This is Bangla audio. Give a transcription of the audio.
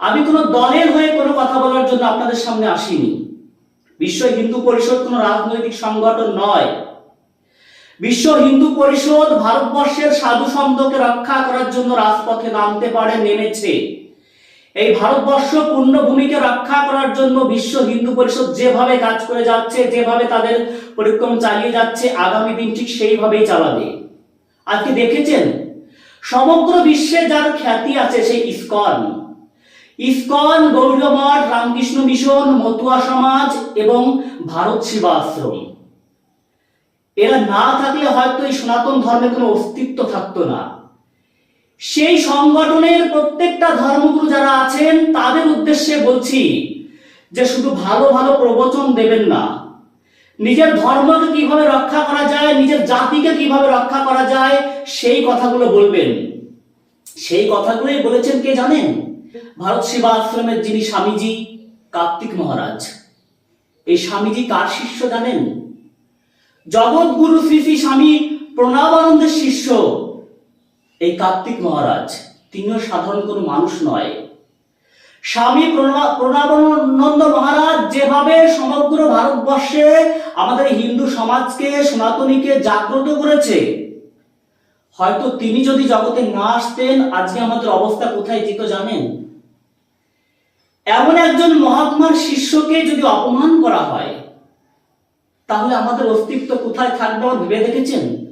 আমি কোনো দলের হয়ে কোনো কথা বলার জন্য আপনাদের সামনে আসিনি। বিশ্ব হিন্দু পরিষদ কোনো রাজনৈতিক সংগঠন নয়। বিশ্ব হিন্দু পরিষদ ভারতবর্ষের সাধু সন্তকে রক্ষা করার জন্য রাজপথে নামতে পারে, নেমেছে। এই ভারতবর্ষ পূর্ণভূমিকে রক্ষা করার জন্য বিশ্ব হিন্দু পরিষদ যেভাবে কাজ করে যাচ্ছে, যেভাবে তাদের পরিক্রম চালিয়ে যাচ্ছে, আগামী দিন ঠিক সেইভাবেই চালাবে। আজকে দেখেছেন? সমগ্র বিশ্বে যার খ্যাতি আছে সেই ইস্কন। ইস্কন গৌরমঠ রামকৃষ্ণ মিশন, মতুয়া সমাজ এবং ভারত সেবা আশ্রম এরা না থাকলে হয়তো এই সনাতন ধর্মের কোনো অস্তিত্ব থাকতো না। সেই সংগঠনের প্রত্যেকটা ধর্মগুরু যারা আছেন, তাদের উদ্দেশ্যে বলছি যে শুধু ভালো ভালো প্রবচন দেবেন না। নিজের ধর্মকে কীভাবে রক্ষা করা যায়, নিজের জাতিকে কীভাবে রক্ষা করা যায়, সেই কথাগুলো বলবেন। সেই কথাগুলোই বলেছেন কে জানেন? ভারত সেবা আশ্রমের যিনি স্বামীজি, কার্তিক মহারাজ। এই স্বামীজি কার শিষ্য জানেন? জগৎগুরু শ্রী শ্রী স্বামী প্রণবানন্দের শিষ্য। এই কার্তিক মহারাজ, তিনিও সাধারণ কোনো মানুষ নয়। স্বামী প্রণবা- প্রণবানন্দ মহারাজ যেভাবে সমগ্র ভারতবর্ষে আমাদের হিন্দু সমাজকে, সনাতনীকে জাগ্রত করেছে হয়তো তিনি যদি জগতে না আসতেন, আজকে আমাদের অবস্থা কোথায় যেত জানেন? এমন একজন মহাত্মার শিষ্যকে যদি অপমান করা হয়, তাহলে আমাদের অস্তিত্ব কোথায় থাকবে ভেবে দেখেছেন?